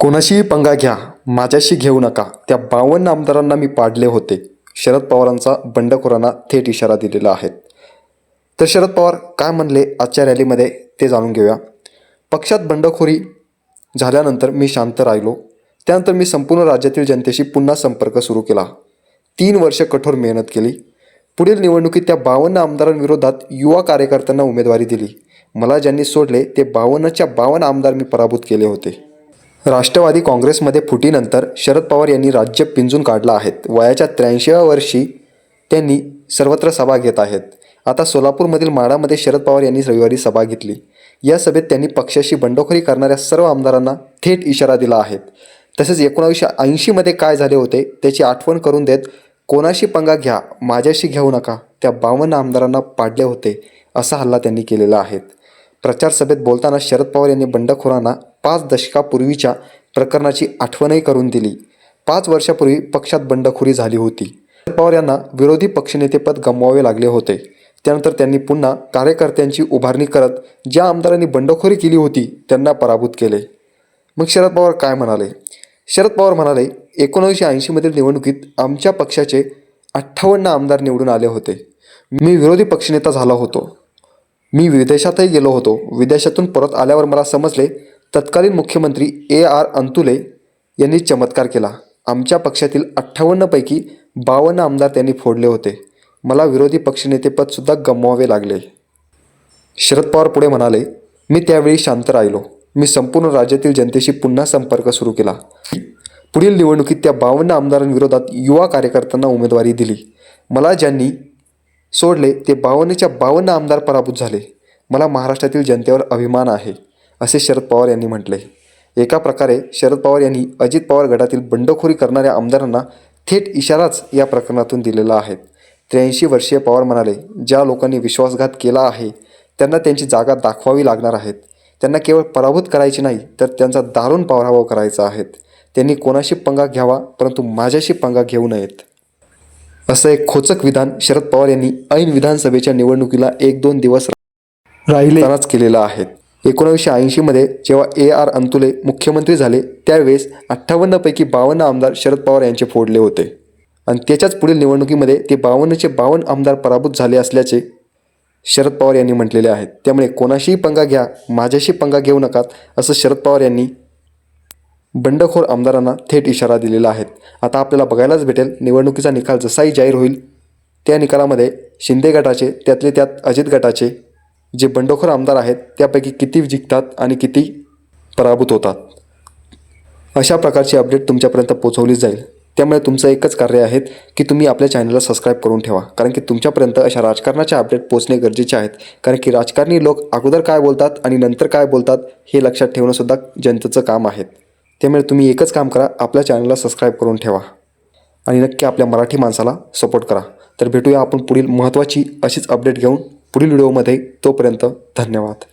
कोणाशीही पंगा घ्या माझ्याशी घेऊ नका. त्या बावन्न आमदारांना मी पाडले होते. शरद पवारांचा बंडखोरांना थेट इशारा दिलेला आहे. तर शरद पवार काय म्हणले आजच्या रॅलीमध्ये ते जाणून घेऊया. पक्षात बंडखोरी झाल्यानंतर मी शांत राहिलो. त्यानंतर मी संपूर्ण राज्यातील जनतेशी पुन्हा संपर्क सुरू केला. तीन वर्ष कठोर मेहनत केली. पुढील निवडणुकीत त्या बावन्न आमदारांविरोधात युवा कार्यकर्त्यांना उमेदवारी दिली. मला ज्यांनी सोडले ते बावन्नच्या बावन्न आमदार मी पराभूत केले होते. राष्ट्रवादी काँग्रेसमध्ये फुटीनंतर शरद पवार यांनी राज्य पिंजून काढलं आहेत. वयाच्या त्र्याऐंशीव्या वर्षी त्यांनी सर्वत्र सभा घेत आहेत. आता सोलापूरमधील माडामध्ये शरद पवार यांनी रविवारी सभा घेतली. या सभेत त्यांनी पक्षाशी बंडखोरी करणाऱ्या सर्व आमदारांना थेट इशारा दिला आहे. तसेच एकोणावीसशे ऐंशीमध्ये काय झाले होते त्याची आठवण करून देत कोणाशी पंगा घ्या माझ्याशी घेऊ नका त्या बावन्न आमदारांना पाडले होते असा हल्ला त्यांनी केलेला आहे. प्रचार सभेत बोलताना शरद पवार यांनी बंडखोरांना पाच दशकापूर्वीच्या प्रकरणाची आठवणही करून दिली. पाच वर्षापूर्वी पक्षात बंडखोरी झाली होती. शरद पवार यांना विरोधी पक्षनेतेपद गमवावे लागले होते. त्यानंतर त्यांनी पुन्हा कार्यकर्त्यांची उभारणी करत ज्या आमदारांनी बंडखोरी केली होती त्यांना पराभूत केले. मग शरद पवार काय म्हणाले? शरद पवार म्हणाले एकोणीसशे ऐंशीमधील निवडणुकीत आमच्या पक्षाचे अठ्ठावन्न आमदार निवडून आले होते. मी विरोधी पक्षनेता झालो होतो. मी विदेशातही गेलो होतो. विदेशातून परत आल्यावर मला समजले तत्कालीन मुख्यमंत्री ए आर अंतुले यांनी चमत्कार केला. आमच्या पक्षातील अठ्ठावन्नपैकी बावन्न आमदार त्यांनी फोडले होते. मला विरोधी पक्षनेतेपदसुद्धा गमवावे लागले. शरद पवार पुढे म्हणाले मी त्यावेळी शांत राहिलो. मी संपूर्ण राज्यातील जनतेशी पुन्हा संपर्क सुरू केला. पुढील निवडणुकीत त्या बावन्न आमदारांविरोधात युवा कार्यकर्त्यांना उमेदवारी दिली. मला ज्यांनी सोडले ते बावन्नच्या बावन्न आमदार पराभूत झाले. मला महाराष्ट्रातील जनतेवर अभिमान आहे असे शरद पवार यांनी म्हटले. एका प्रकारे शरद पवार यांनी अजित पवार गटातील बंडखोरी करणाऱ्या आमदारांना थेट इशाराच या प्रकरणातून दिलेला आहे. त्र्याऐंशी वर्षीय पवार म्हणाले ज्या लोकांनी विश्वासघात केला आहे त्यांना त्यांची जागा दाखवावी लागणार आहेत. त्यांना केवळ पराभूत करायची नाही तर त्यांचा दारुण पराभव करायचा आहेत त्यांनी कोणाशी पंगा घ्यावा परंतु माझ्याशी पंगा घेऊ नयेत. असं एक खोचक विधान शरद पवार यांनी ऐन विधानसभेच्या निवडणुकीला एक दोन दिवस राहिले. केलेलं आहे. एकोणीसशे ऐंशीमध्ये जेव्हा ए आर अंतुले मुख्यमंत्री झाले त्यावेळेस अठ्ठावन्नपैकी बावन्न आमदार शरद पवार यांचे फोडले होते. आणि त्याच्याच पुढील निवडणुकीमध्ये ते बावन्नचे बावन्न आमदार पराभूत झाले असल्याचे शरद पवार यांनी म्हटलेले आहेत त्यामुळे कोणाशीही पंगा घ्या माझ्याशी पंगा घेऊ नका असं शरद पवार यांनी बंडखोर आमदारांना थेट इशारा दिलेला आहे. आता आपल्याला बघायलाच भेटेल निवडणुकीचा निकाल जसाही जाहीर होईल त्या निकालामध्ये शिंदे गटाचे त्यातले त्यात अजित गटाचे जे बंडखोर आमदार आहेत त्यापैकी किती जिंकतात आणि किती पराभूत होतात. अशा प्रकारची अपडेट तुमच्यापर्यंत पोहोचवली जाईल. त्यामुळे तुमचं एकच कार्य आहे की तुम्ही आपल्या चॅनलला सबस्क्राईब करून ठेवा. कारण की तुमच्यापर्यंत अशा राजकारणाच्या अपडेट पोहोचणे गरजेचे आहेत. कारण की राजकारणी लोक अगोदर काय बोलतात आणि नंतर काय बोलतात हे लक्षात ठेवणंसुद्धा जनतेचं काम आहे. त्यामुळे तुम्ही एकच काम करा आपल्या चॅनलला सबस्क्राईब करून ठेवा. आणि नक्की आपल्या मराठी माणसाला सपोर्ट करा. तर भेटूया आपण पुढील महत्त्वाची अशीच अपडेट घेऊन पुढील व्हिडिओमध्ये तोपर्यंत धन्यवाद.